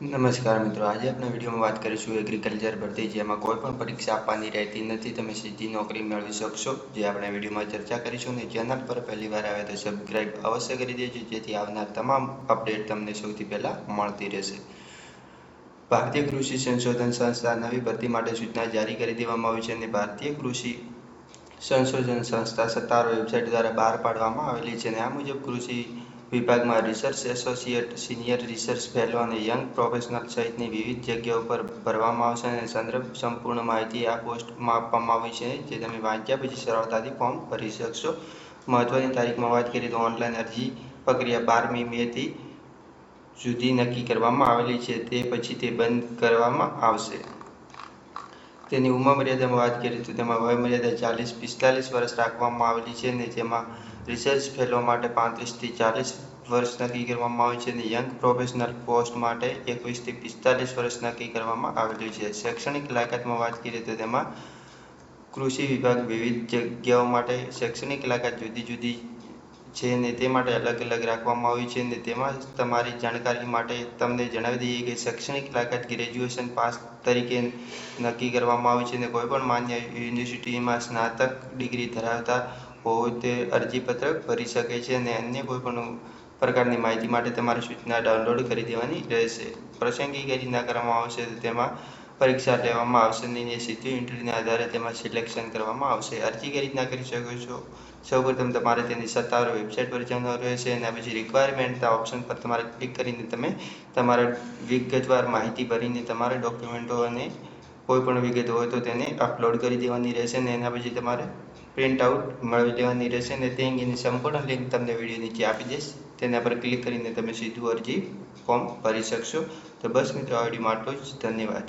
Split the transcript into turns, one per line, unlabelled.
નમસ્કાર મિત્રો. આજે આપણે વિડીયોમાં વાત કરીશું એગ્રીકલ્ચર ભરતી, જેમાં કોઈ પણ પરીક્ષા આપવાની રહેતી નથી. તમે સીધી નોકરી મેળવી શકશો. જે આપણે વિડીયોમાં ચર્ચા કરીશું અને ચેનલ પર પહેલીવાર આવે તો સબસ્ક્રાઈબ અવશ્ય કરી દેજો, જેથી આવનાર તમામ અપડેટ તમને સૌથી પહેલાં મળતી રહેશે. ભારતીય કૃષિ સંશોધન સંસ્થા નવી ભરતી માટે સૂચના જારી કરી દેવામાં આવી છે અને ભારતીય કૃષિ સંશોધન સંસ્થા સત્તાવાર વેબસાઇટ દ્વારા બહાર પાડવામાં આવેલી છે અને આ મુજબ કૃષિ વિભાગમાં research associate senior research fellow અને યંગ પ્રોફેશનલ સહિતની વિવિધ જગ્યાઓ પર ભરવામાં આવશે અને સંદર્ભ સંપૂર્ણ માહિતી આ પોસ્ટમાં આપવામાં આવી છે, જે તમે વાંચ્યા પછી સરળતાથી ફોર્મ ભરી શકશો. મહત્વની તારીખમાં વાત કરીએ તો ઓનલાઈન અરજી પ્રક્રિયા બારમી મેથી સુધી નક્કી કરવામાં આવેલી છે, તે પછી તે બંધ કરવામાં આવશે. તેની ઉંમર મર્યાદામાં વાત કરીએ તો તેમાં વય મર્યાદા ચાલીસ, પિસ્તાલીસ વર્ષ રાખવામાં આવેલી છે ને જેમાં રિસર્ચ ફેલો માટે પાંત્રીસથી ચાલીસ વર્ષ નક્કી કરવામાં આવે છે અને યંગ પ્રોફેશનલ પોસ્ટ માટે એકવીસથી પિસ્તાલીસ વર્ષ નક્કી કરવામાં આવેલું છે. શૈક્ષણિક લાયકાતમાં વાત કરીએ તો તેમાં કૃષિ વિભાગ વિવિધ જગ્યાઓ માટે શૈક્ષણિક લાયકાત જુદી જુદી છે ને તે માટે અલગ અલગ રાખવામાં આવી છે ને તેમાં તમારી જાણકારી માટે તમને જણાવી દઈએ કે શૈક્ષણિક લાયકાત ગ્રેજ્યુએશન પાસ તરીકે નક્કી કરવામાં આવી છે ને કોઈપણ માન્ય યુનિવર્સિટીમાં સ્નાતક ડિગ્રી ધરાવતા હોય તે અરજીપત્રક ભરી શકે છે અને અન્ય કોઈપણ પ્રકારની માહિતી માટે તમારે સૂચના ડાઉનલોડ કરી દેવાની રહેશે. પ્રસંગી રીતના કરવામાં આવશે તેમાં પરીક્ષા લેવામાં આવશે નહીં એ સીધી ઇન્ટરવ્યૂના આધારે તેમાં સિલેક્શન કરવામાં આવશે. અરજી કઈ રીતના કરી શકો છો? સૌપ્રથમ તમારે તેની સત્તાવાર વેબસાઇટ પર જવાનું રહેશે અને પછી રિક્વાયરમેન્ટના ઓપ્શન પર તમારે ક્લિક કરીને તમે તમારા વિગતવાર માહિતી ભરીને તમારા ડોક્યુમેન્ટો અને કોઈ પણ વિગત હોય તો તેને અપલોડ કરી દેવાની રહેશે અને એના પછી તમારે પ્રિન્ટ આઉટ મેળવી લેવાની રહેશે અને તે અંગેની સંપૂર્ણ લિંક તમને વીડિયો નીચે આપી દઈશ. તેના પર ક્લિક કરીને તમે સીધું અરજી ફોર્મ ભરી શકશો. તો બસ મિત્રો, આ વિડીયોમાં આટલું જ. ધન્યવાદ.